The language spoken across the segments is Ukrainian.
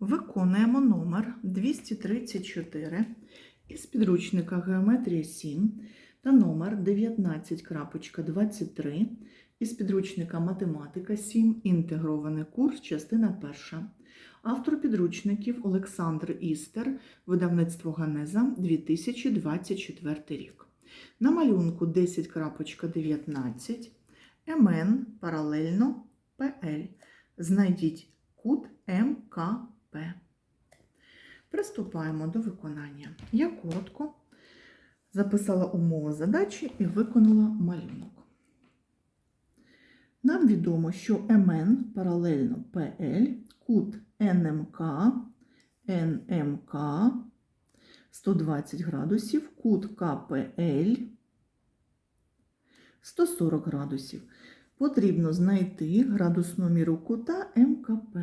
Виконуємо номер 234 із підручника Геометрія 7 та номер 19.23 із підручника Математика 7. Інтегрований курс, частина 1. Автор підручників Олександр Істер, видавництво Ганеза 2024 рік. На малюнку 10.19 МН паралельно ПЛ. Знайдіть кут Приступаємо до виконання. Я коротко записала умови задачі і виконала малюнок. Нам відомо, що МН паралельно ПЛ, кут НМК, НМК 120 градусів, кут КПЛ 140 градусів. Потрібно знайти градусну міру кута МКП.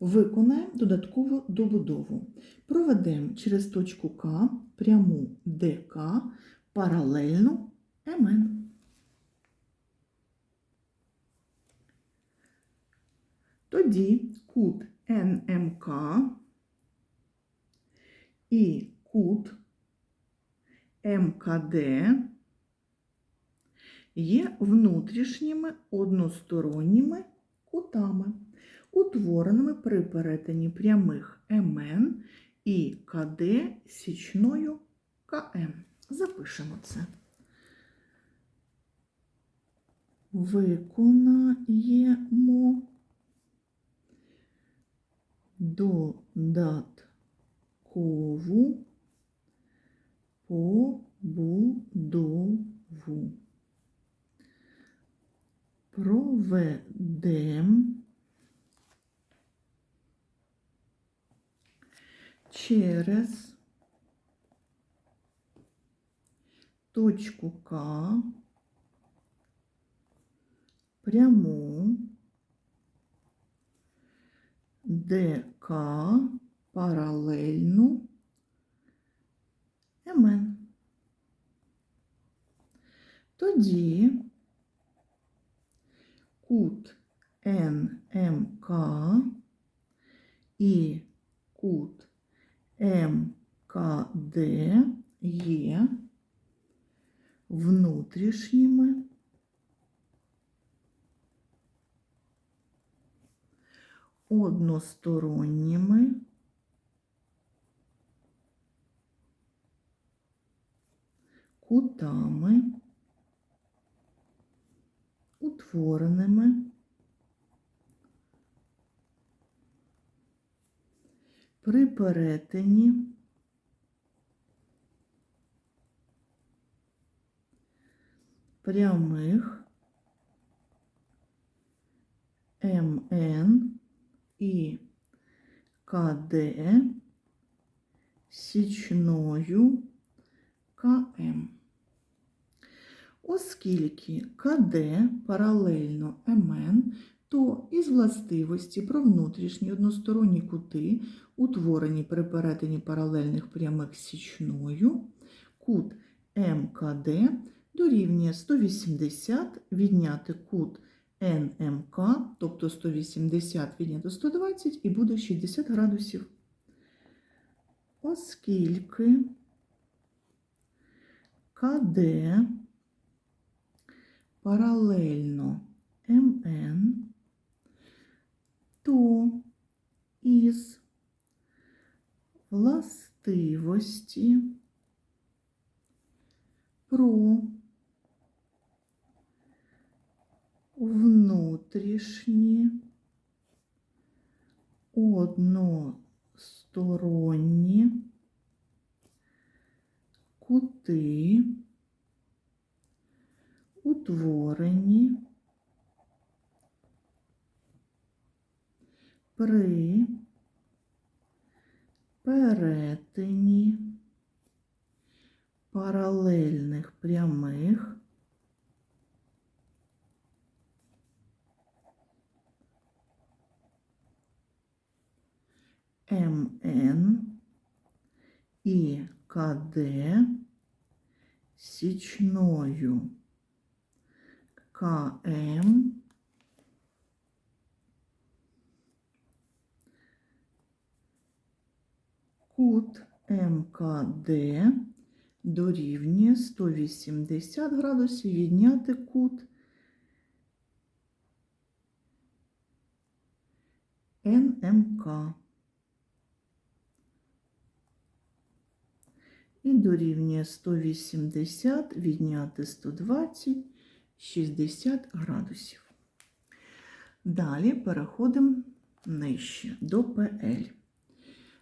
Виконаємо додаткову добудову. Проведемо через точку К пряму ДК паралельну МН. Тоді кут НМК і кут МКД є внутрішніми односторонніми кутами, утвореними при перетині прямих МН і КД січною КМ. Запишемо це. Виконаємо додаткову побудову. Проведем через точку К пряму ДК паралельну МН. Тоді кут НМК і кут МКД є внутрішніми. Односторонніми. Кутами, утвореними при перетині. Прямих. МН. І КД січною КМ. Оскільки КД паралельно МН, то із властивості про внутрішні односторонні кути, утворені при перетині паралельних прямих січною, кут МКД дорівнює 180 відняти кут НМК, тобто 180 відняти 120, і буде 60 градусів. Оскільки КД паралельно МН, то із властивості про внутрішні односторонні кути, утворені при перетині паралельних прямих МН і КД січною КМ кут МКД дорівнює 180 градусів відняти кут НМК. І дорівнює 180 відняти 120 60 градусів. Далі переходимо нижче до ПЛ.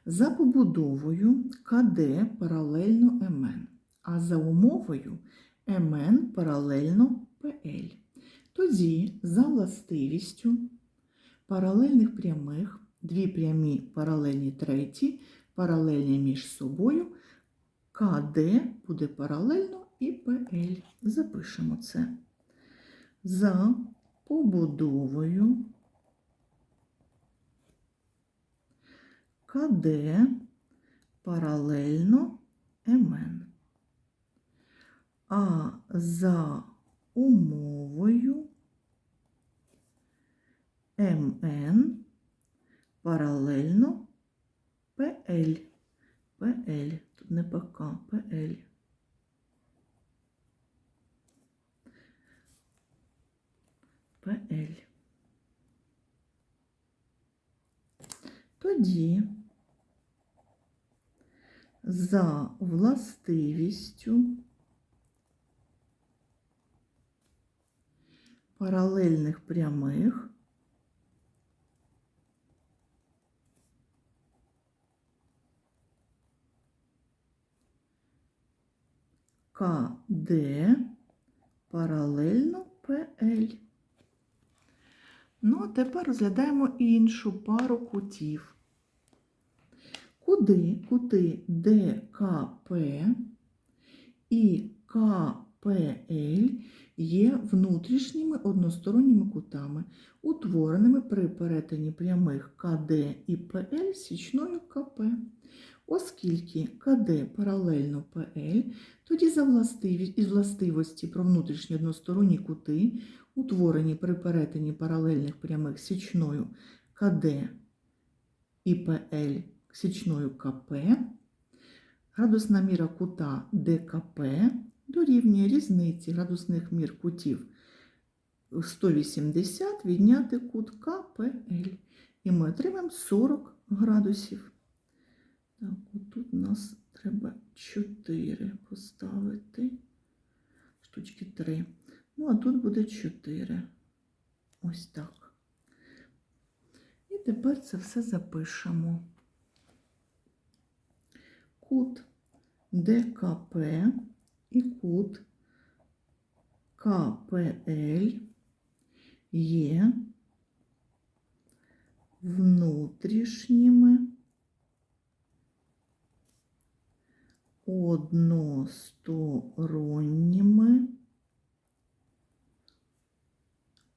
За побудовою КД паралельно МН, а за умовою МН паралельно ПЛ. Тоді за властивістю паралельних прямих, дві прямі паралельні треті, паралельні між собою, КД буде паралельно і ПЛ. Запишемо це. За побудовою КД паралельно МН. А за умовою МН паралельно ПЛ. ПЛ. Тут не ПК, ПЛ. ПЛ. Тоді за властивістю паралельних прямих КД паралельно ПЛ. Ну, а тепер розглядаємо іншу пару кутів. Куди кути ДКП і КПЛ є внутрішніми односторонніми кутами, утвореними при перетині прямих КД і ПЛ січною КП. Оскільки КД паралельно ПЛ, тоді за із властивості про внутрішні односторонні кути, утворені при перетині паралельних прямих січною КД і ПЛ січною КП, градусна міра кута ДКП дорівнює різниці градусних мір кутів 180 відняти кут КПЛ. І ми отримаємо 40 градусів. Так, отут у нас треба 4 поставити, штучки 3. Ну, а тут буде 4. Ось так. І тепер це все запишемо. Кут ДКП і кут КПЛ є внутрішніми односторонніми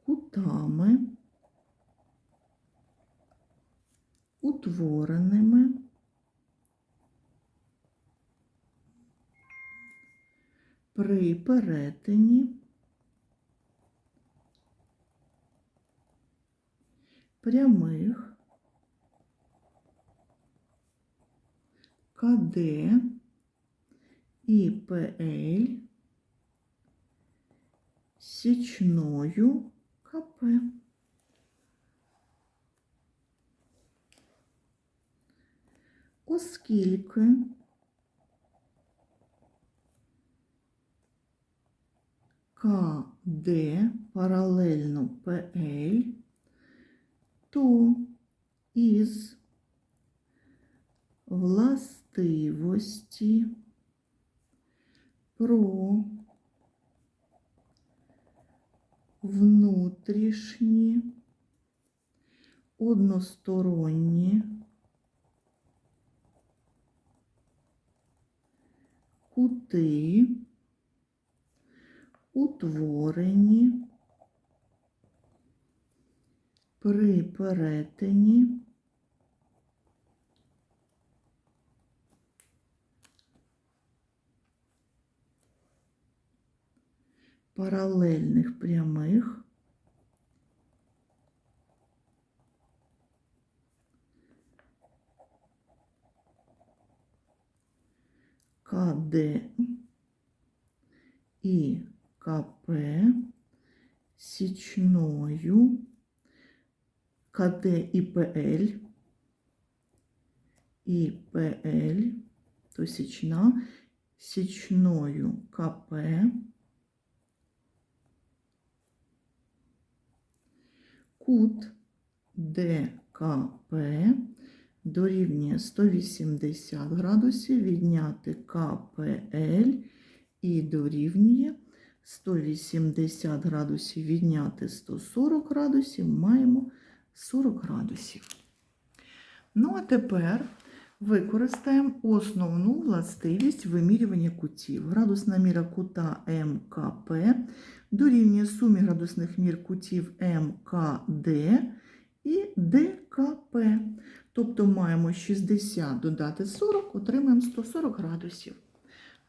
кутами, утвореними при перетині прямих КД і ПЛ січною КП. Оскільки КД паралельно ПЛ, то із властивості про внутрішні односторонні кути, утворені при перетині паралельних прямих КД і КП січною КД і ПЛ і ПЛ, то січна, січною КП кут ДКП дорівнює 180 градусів, відняти КПЛ і дорівнює 180 градусів, відняти 140 градусів, маємо 40 градусів. Ну, а тепер використаємо основну властивість вимірювання кутів. Градусна міра кута МКП дорівнює сумі градусних мір кутів МКД і ДКП. Тобто маємо 60 додати 40, отримаємо 140 градусів.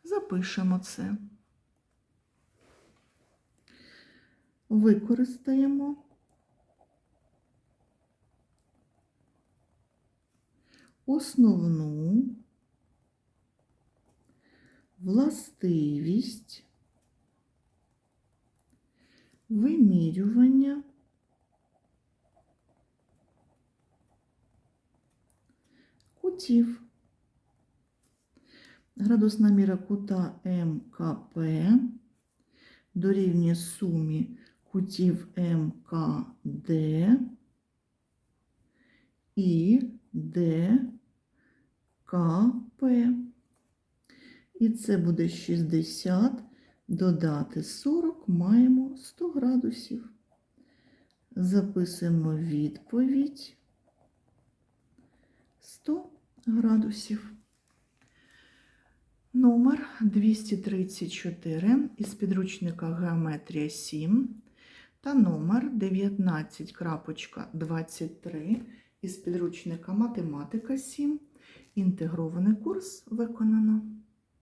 Запишемо це. Використаємо основну властивість вимірювання кутів. Градусна міра кута МКП дорівнює сумі кутів МКД і ДКП. І це буде 60, додати 40, маємо 100 градусів. Записуємо відповідь 100 градусів. Номер 234 із підручника Геометрія 7 та номер 19.23 із підручника Математика 7. Інтегрований курс виконано.